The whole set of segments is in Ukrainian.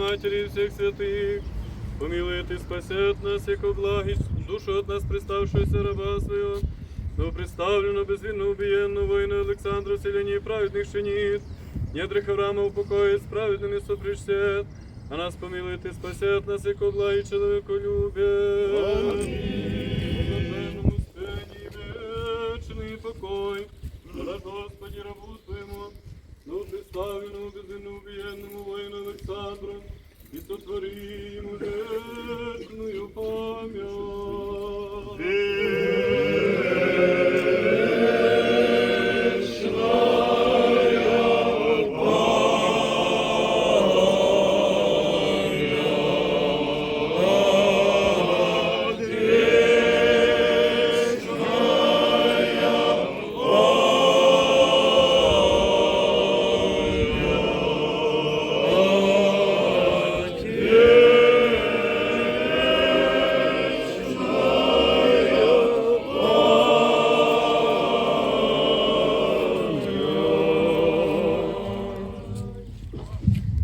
Матери всех святых, помилует и спасет нас, яко благи, душу от нас приставшуюся раба своего, но представлено безвинно убиенную воина Александру селение праведных шинит, недри Авраама упокоит, с праведными сопричтет, а нас помилует и спасет нас, яко благи человеку любит. Блаженному спении вечный покой, Даж Господи рабу Твоему, но представленному безвинно убиенному воину Александру, и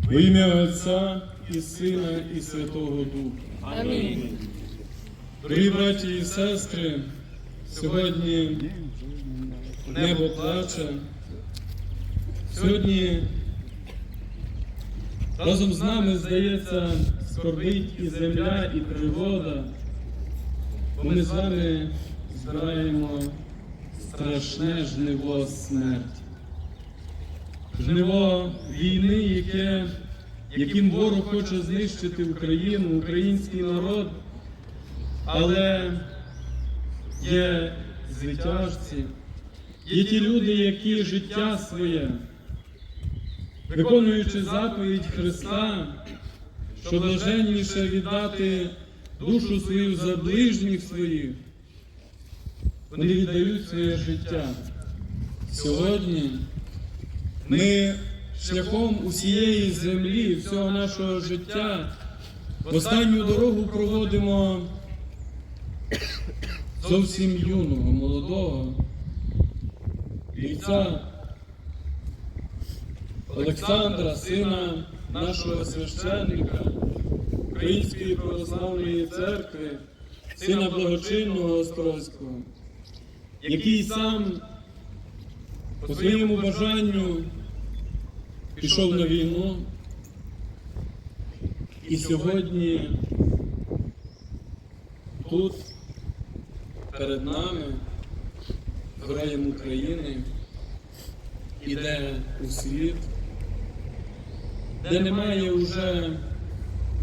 Во ім'я Отця і Сина, і Святого Духа. Амінь. Дорогі браті і сестри, сьогодні небо плаче. Сьогодні разом з нами, здається, скорбить і земля, і природа. Бо ми з вами збираємо страшне жниво смерті. Жниво війни, яке, яким ворог хоче знищити Україну, український народ. Але є звитяжці, є ті люди, які життя своє, виконуючи заповідь Христа, що блаженніше віддати душу свою за ближніх своїх, вони віддають своє життя. Сьогодні ми шляхом усієї землі, всього нашого життя, в останню дорогу проводимо зовсім юного, молодого бійця Олександра, сина нашого священника Української православної церкви, сина благочинного Острозького, який сам по своєму бажанню пішов на війну. І сьогодні тут перед нами, героєм України, іде у світ, де немає вже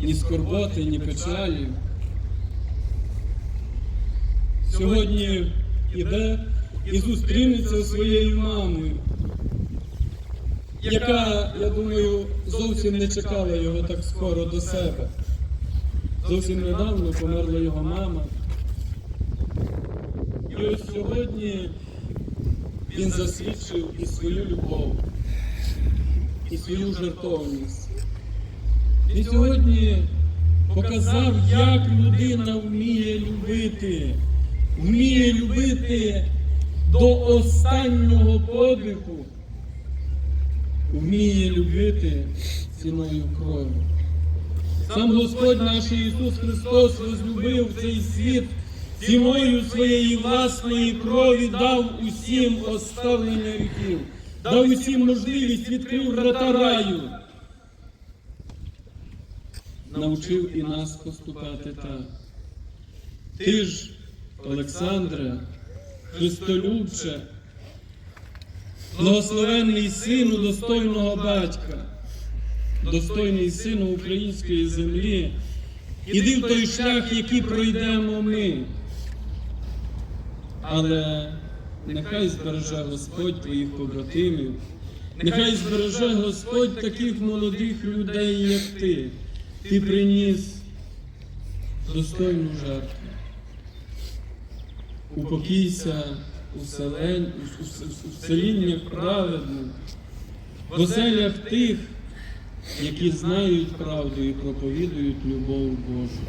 ні скорботи, ні печалі. Сьогодні іде і зустрінеться зі своєю мамою, яка, я думаю, зовсім не чекала його так скоро до себе. Зовсім недавно померла його мама. І ось сьогодні він засвідчив і свою любов, і свою жертовність. Він сьогодні показав, як людина вміє любити, вміє любити до останнього подиху, вміє любити ціною крові. Сам Господь наш Ісус Христос возлюбив цей світ ціною своєї власної крові, дав усім оставлення гріхів, дав усім можливість, відкрив врата раю. Навчив і нас поступати так. Ти ж, Олександре, Христолюбче, благословенний сину достойного батька, достойний сину української землі, іди в той шлях, який пройдемо ми. Але нехай збереже Господь твоїх побратимів, нехай збереже Господь таких молодих людей, як ти. Ти приніс достойну жертву. Упокійся у, селень, у, у, у селіннях праведних, в оселях тих, які знають правду і проповідують любов Божу.